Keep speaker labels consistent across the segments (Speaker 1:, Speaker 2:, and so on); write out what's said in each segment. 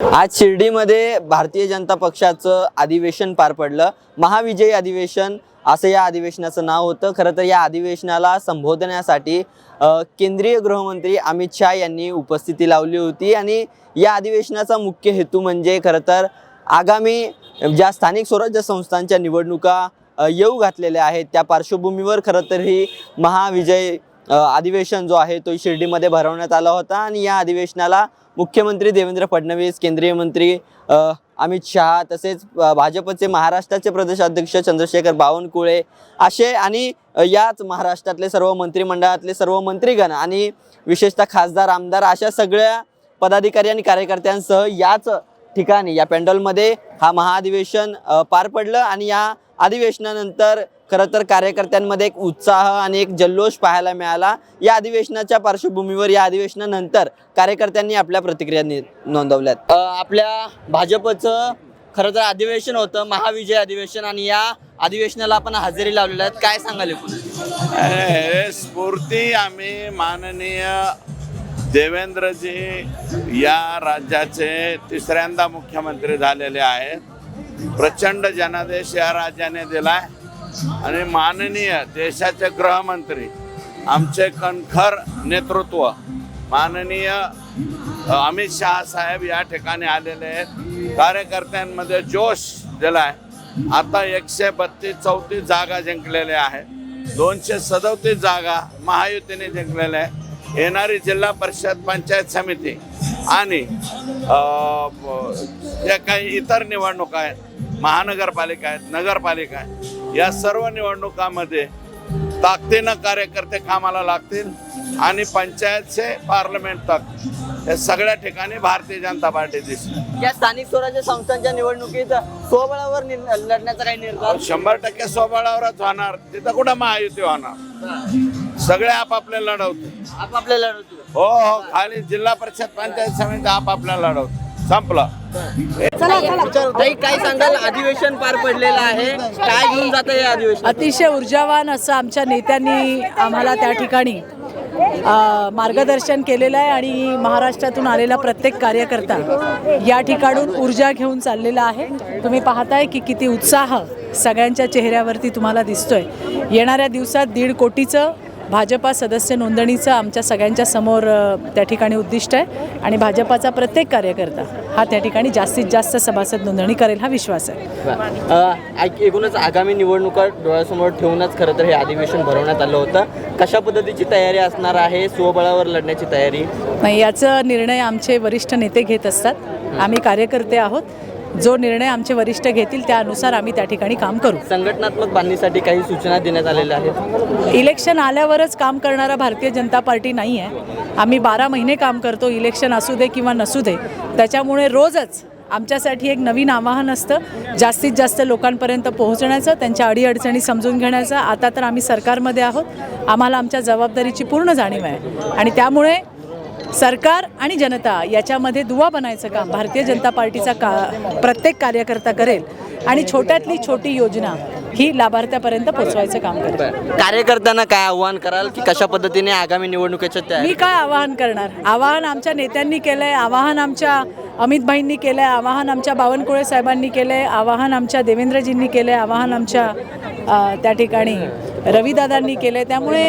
Speaker 1: आज शिर्डीमध्ये भारतीय जनता पक्षाचं अधिवेशन पार पडलं. महाविजयी अधिवेशन असं या अधिवेशनाचं नाव होतं. खरं तर या अधिवेशनाला संबोधण्यासाठी केंद्रीय गृहमंत्री अमित शहा यांनी उपस्थिती लावली होती. आणि या अधिवेशनाचा मुख्य हेतू म्हणजे खरं तर आगामी ज्या स्थानिक स्वराज्य संस्थांच्या निवडणुका येऊ घातलेल्या आहेत त्या पार्श्वभूमीवर खरं तर ही महाविजय अधिवेशन जो आहे तो शिर्डीमध्ये भरवण्यात आला होता आणि या अधिवेशनाला मुख्यमंत्री देवेंद्र फडणवीस केंद्रीय मंत्री अमित शहा तसेच भाजपचे महाराष्ट्राचे प्रदेशाध्यक्ष चंद्रशेखर बावनकुळे असे आणि याच महाराष्ट्रातले सर्व मंत्रिमंडळातले सर्व मंत्रीगण आणि विशेषतः खासदार आमदार अशा सगळ्या पदाधिकारी आणि कार्यकर्त्यांसह याच ठिकाणी या पेंडॉलमध्ये हा महाअधिवेशन पार पडलं आणि या अधिवेशनानंतर खरं तर कार्यकर्त्यांमध्ये एक उत्साह आणि एक जल्लोष पाहायला मिळाला. या अधिवेशनाच्या पार्श्वभूमीवर या अधिवेशनानंतर कार्यकर्त्यांनी आपल्या प्रतिक्रिया नि- नोंदवल्यात. आपल्या भाजपचं खरं तर अधिवेशन होतं महाविजय अधिवेशन आणि या अधिवेशनाला आपण हजेरी लावलेल्या आहेत. काय सांगाल
Speaker 2: हे स्फूर्ती आम्ही माननीय देवेंद्रजी या राज्याचे तिसऱ्यांदा मुख्यमंत्री झालेले आहेत. प्रचंड जनादेश या राज्याने दिलाय. आणि माननीय देशाचे गृहमंत्री आमचे कणखर नेतृत्व माननीय अमित शहा साहेब या ठिकाणी आलेले आहेत. कार्यकर्त्यांमध्ये जोश दिलाय. आता एकशे बत्तीस चौतीस जागा जिंकलेल्या आहेत. दोनशे सदोतीस जागा महायुतीने जिंकलेल्या आहे येणारी जिल्हा परिषद पंचायत समिती आणि जे काही इतर निवडणुका आहेत महानगरपालिका आहेत नगरपालिका आहेत या सर्व निवडणुकामध्ये ताकदीनं कार्यकर्ते कामाला लागतील आणि पंचायत से पार्लमेंट तक या सगळ्या ठिकाणी भारतीय जनता पार्टी दिसली.
Speaker 1: या स्थानिक स्वराज्य संस्थांच्या निवडणुकीत स्वबळावर लढण्याचा काही निर्धार?
Speaker 2: शंभर टक्के स्वबळावरच होणार. तिथं कुठं महायुती होणार? सगळे आपापले लढवते
Speaker 1: आपापल्या लढवतो
Speaker 2: हो हो खाली जिल्हा परिषद पंचायत समिती आपापल्या लढवते संपलं.
Speaker 1: ताई काय सांगाल? अधिवेशन पार पडलेलं आहे. काय घेऊन जातं हे अधिवेशन?
Speaker 3: अतिशय ऊर्जावान असं आमच्या नेत्यांनी आम्हाला त्या ठिकाणी मार्गदर्शन केलेलं आहे आणि महाराष्ट्रातून आलेला प्रत्येक कार्यकर्ता या ठिकाणून ऊर्जा घेऊन चाललेला आहे. तुम्ही पाहताय की किती उत्साह सगळ्यांच्या चेहऱ्यावरती तुम्हाला दिसतोय. येणाऱ्या दिवसात दीड कोटीचं भाजपा सदस्य नोंदणीचं आमच्या सगळ्यांच्या समोर त्या ठिकाणी उद्दिष्ट आहे आणि भाजपाचा प्रत्येक कार्यकर्ता हा त्या ठिकाणी जास्तीत जास्त सभासद नोंदणी करेल हा विश्वास आहे.
Speaker 1: एकूणच आगामी निवडणुका डोळ्यासमोर ठेवूनच खरं तर हे अधिवेशन भरवण्यात आलं होतं. कशा पद्धतीची तयारी असणार आहे? स्वबळावर लढण्याची तयारी?
Speaker 3: नाही याचा निर्णय आमचे वरिष्ठ नेते घेत असतात. आम्ही कार्यकर्ते आहोत. जो निर्णय आमचे वरिष्ठ घेतील त्यानुसार आम्ही त्या ठिकाणी काम करू.
Speaker 1: संघटनात्मक बांधणीसाठी काही सूचना देण्यात आलेल्या आहेत?
Speaker 3: इलेक्शन आल्यावरच काम करणारा भारतीय जनता पार्टी नाही आहे आम्ही बारा महिने काम करतो इलेक्शन असू दे किंवा नसू दे. त्याच्यामुळे रोजच आमच्यासाठी एक नवीन आवाहन असतं. जास्तीत जास्त लोकांपर्यंत पोहोचण्याचं त्यांच्या अडीअडचणी समजून घेण्याचं. आता तर आम्ही सरकारमध्ये आहोत. आम्हाला आमच्या जबाबदारीची पूर्ण जाणीव आहे. आणि त्यामुळे सरकार आणि जनता याच्यामध्ये दुवा बनायचं काम भारतीय जनता पार्टीचा का प्रत्येक कार्यकर्ता करेल आणि छोट्यातली छोटी योजना ही लाभार्थ्यापर्यंत पोचवायचं काम करेल.
Speaker 1: कार्यकर्त्यांना काय आव्हान कराल की कशा पद्धतीने आगामी निवडणुकीच्या
Speaker 3: मी काय आवाहन करणार? आवाहन आमच्या नेत्यांनी केलं आहे आवाहन आमच्या अमितभाईंनी केलं आहे आवाहन आमच्या बावनकुळे साहेबांनी केलं आहे आवाहन आमच्या देवेंद्रजींनी केलं आहे आवाहन आमच्या त्या ठिकाणी रविदादांनी केलं आहे त्यामुळे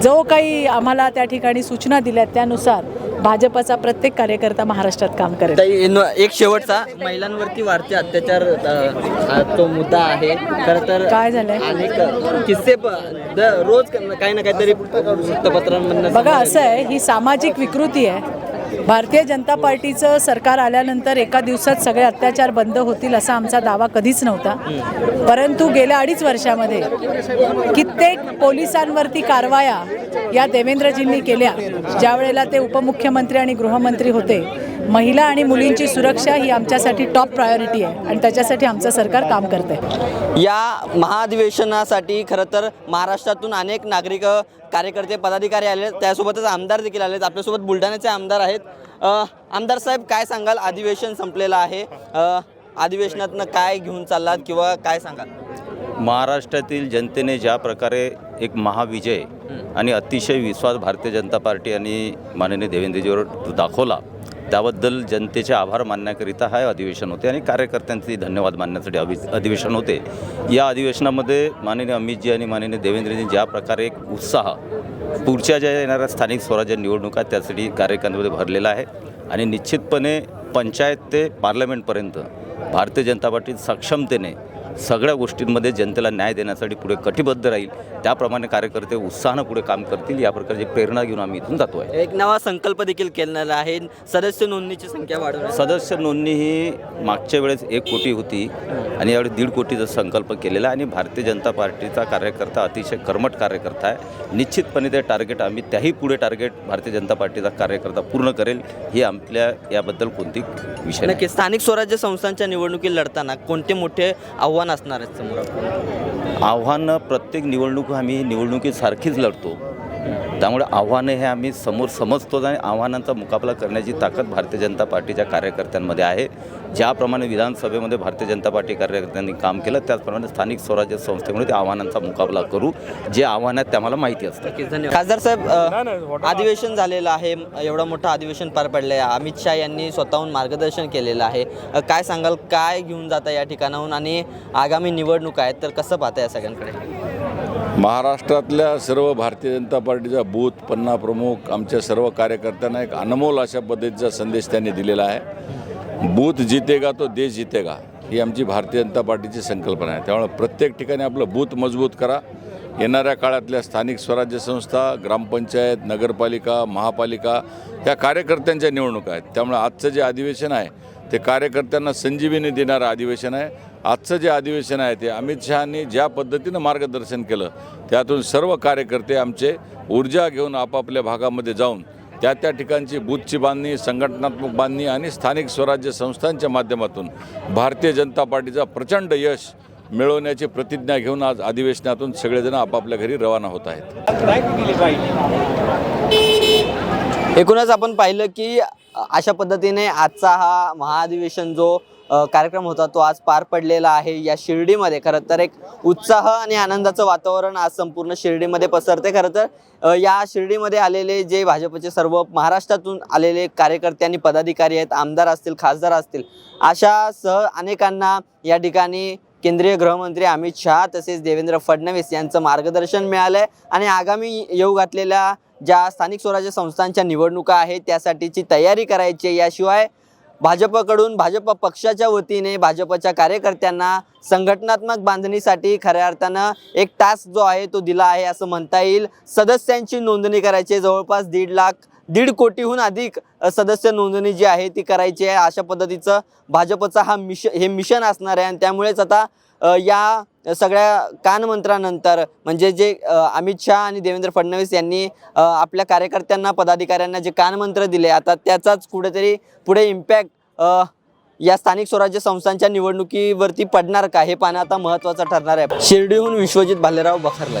Speaker 3: जो काही आम्हाला त्या ठिकाणी सूचना दिल्यात त्यानुसार भाजपचा प्रत्येक कार्यकर्ता महाराष्ट्रात काम करेल.
Speaker 1: ताई, एक शेवटचा महिलांवरती वाढते अत्याचार अ, तो मुद्दा आहे. खरं तर
Speaker 3: काय झालंय?
Speaker 1: अनेक किस्से प- द- रोज काही ना काहीतरी वृत्तपत्रांमधून
Speaker 3: बघा असं आहे ही सामाजिक विकृती आहे. भारतीय जनता पार्टीचं सरकार आल्यानंतर एका दिवसात सगळे अत्याचार बंद होतील असा आमचा दावा कधीच नव्हता. परंतु गेल्या अडीच वर्षामध्ये कित्येक पोलिसांवरती कारवाया या देवेंद्रजींनी केल्या. ज्या वेळेला ते उपमुख्यमंत्री आणि गृहमंत्री होते. महिला आणि मुलींची सुरक्षा ही आमच्यासाठी टॉप प्रायोरिटी आहे आणि त्याच्यासाठी आमचं सरकार काम करते
Speaker 1: या महाअधिवेशनासाठी खरं तर महाराष्ट्रातून अनेक नागरिक कार्यकर्ते पदाधिकारी आले आहेत. त्यासोबतच आमदार देखील आले आहेत. आपल्यासोबत बुलढाण्याचे आमदार आहेत. आमदार साहेब काय सांगाल? अधिवेशन संपलेलं आहे. अधिवेशनातनं काय घेऊन चाललात किंवा काय सांगाल?
Speaker 4: महाराष्ट्रातील जनतेने ज्या प्रकारे एक महाविजय आणि अतिशय विश्वास भारतीय जनता पार्टी आणि माननीय देवेंद्रजीवर दाखवला त्याबद्दल जनतेचे आभार मानण्याकरिता हा अधिवेशन होते आणि कार्यकर्त्यांचे धन्यवाद मानण्यासाठी अभि अधिवेशन होते. या अधिवेशनामध्ये माननीय अमितजी आणि माननीय देवेंद्रजी ज्या प्रकारे एक उत्साह पुढच्या ज्या येणाऱ्या स्थानिक स्वराज्य निवडणुका आहेत, त्यासाठी कार्यकर्त्यांमध्ये भरलेला आहे आणि निश्चितपणे पंचायत ते पार्लमेंटपर्यंत भारतीय जनता पार्टी सक्षमतेने सगळ्या गोष्टींमध्ये जनतेला न्याय देण्यासाठी पुढे कटिबद्ध राहील. त्याप्रमाणे कार्यकर्ते उत्साहानं पुढे काम करतील. या प्रकारची प्रेरणा घेऊन आम्ही इथून जातो आहे
Speaker 1: एक नवा संकल्प देखील केलेला आहे. सदस्य नोंदणीची संख्या वाढवण्यासाठी
Speaker 4: सदस्य नोंदणी ही मागच्या वेळेस एक कोटी होती आणि यावेळी दीड कोटीचा संकल्प केलेला आहे. आणि भारतीय जनता पार्टीचा कार्यकर्ता अतिशय कर्मठ कार्यकर्ता आहे. निश्चितपणे ते टार्गेट आम्ही त्याही पुढे टार्गेट भारतीय जनता पार्टीचा कार्यकर्ता पूर्ण करेल. ही आपल्या याबद्दल कोणती विषय
Speaker 1: नक्की स्थानिक स्वराज्य संस्थांच्या निवडणुकी लढताना कोणते मोठे आव्हान असणार आहेत समोर.
Speaker 4: आव्हानं प्रत्येक निवडणूक आम्ही निवडणुकीसारखीच लढतो. त्यामुळे आव्हानं हे आम्ही समोर समजतो आणि आव्हानांचा मुकाबला करण्याची ताकद भारतीय जनता पार्टीच्या कार्यकर्त्यांमध्ये आहे. ज्याप्रमाणे विधानसभेमध्ये भारतीय जनता पार्टी कार्यकर्त्यांनी काम केलं त्याचप्रमाणे स्थानिक स्वराज्य संस्थेमुळे त्या आव्हानांचा मुकाबला करू. जे आव्हानं आहेत ते आम्हाला माहिती
Speaker 1: धन्यवाद. खासदार साहेब अधिवेशन झालेलं आहे. एवढं मोठं अधिवेशन पार पडलं आहे अमित शहा यांनी स्वतःहून मार्गदर्शन केलेलं आहे. काय सांगाल काय घेऊन जाता या ठिकाणाहून? आणि आगामी निवडणुका आहेत तर कसं पाहता या सगळ्यांकडे?
Speaker 5: महाराष्ट्रातल्या सर्व भारतीय जनता पार्टीचा बूथ पन्ना प्रमुख आमच्या सर्व कार्यकर्त्यांना एक अनमोल अशा पद्धतीचा संदेश त्यांनी दिलेला आहे. बूथ जितेगा तो देश जितेगा ही आमची भारतीय जनता पार्टीची संकल्पना आहे. त्यामुळे प्रत्येक ठिकाणी आपलं बूथ मजबूत करा. येणाऱ्या काळातल्या स्थानिक स्वराज्य संस्था ग्रामपंचायत नगरपालिका महापालिका ह्या कार्यकर्त्यांच्या निवडणुका आहेत. त्यामुळे आजचं जे अधिवेशन आहे ते कार्यकर्त्यांना संजीवनी देणारं अधिवेशन आहे. आजचं जे अधिवेशन आहे ते अमित शहानी ज्या पद्धतीनं मार्गदर्शन केलं त्यातून सर्व कार्यकर्ते आमचे ऊर्जा घेऊन आपापल्या भागामध्ये जाऊन त्या त्या ठिकाणची बूथची बांधणी संघटनात्मक बांधणी आणि स्थानिक स्वराज्य संस्थांच्या माध्यमातून भारतीय जनता पार्टीचा प्रचंड यश मिळवण्याची प्रतिज्ञा घेऊन आज अधिवेशनातून सगळेजण आपापल्या घरी रवाना होत आहेत.
Speaker 1: एकूणच आपण पाहिलं की अशा पद्धतीने आजचा हा महाअधिवेशन जो कार्यक्रम होता तो आज पार पडलेला आहे. या शिर्डीमध्ये खरं तर एक उत्साह आणि आनंदाचं वातावरण आज संपूर्ण शिर्डीमध्ये पसरते. खरं तर या शिर्डीमध्ये आलेले जे भाजपचे सर्व महाराष्ट्रातून आलेले कार्यकर्ते आणि पदाधिकारी आहेत आमदार असतील खासदार असतील अशा सह अनेकांना या ठिकाणी केंद्रीय गृहमंत्री अमित शहा तसेच देवेंद्र फडणवीस यांचं मार्गदर्शन मिळालं आहे आणि आगामी येऊ घातलेल्या ज्या स्थानिक स्वराज्य संस्थांच्या निवडणुका आहेत त्यासाठीची तयारी करायची आहे. याशिवाय भाजपकडून भाजप पक्षाच्या वतीने भाजपच्या कार्यकर्त्यांना संघटनात्मक बांधणीसाठी खऱ्या अर्थानं एक टास्क जो आहे तो दिला आहे असं म्हणता येईल सदस्यांची नोंदणी करायची आहे. जवळपास दीड लाख दीड कोटीहून अधिक सदस्य नोंदणी जी आहे ती करायची आहे. अशा पद्धतीचं भाजपचा हा मिश हे मिशन असणार आहे. आणि त्यामुळेच आता या सगळ्या कानमंत्रानंतर म्हणजे जे अमित शहा आणि देवेंद्र फडणवीस यांनी आपल्या कार्यकर्त्यांना पदाधिकाऱ्यांना जे कानमंत्र दिले आता त्याचाच कुठेतरी पुढे इम्पॅक्ट या स्थानिक स्वराज्य संस्थांच्या निवडणुकीवरती पडणार का हे पाहणं आता महत्त्वाचं ठरणार आहे. शिर्डीहून विश्वजित भालेराव बखरला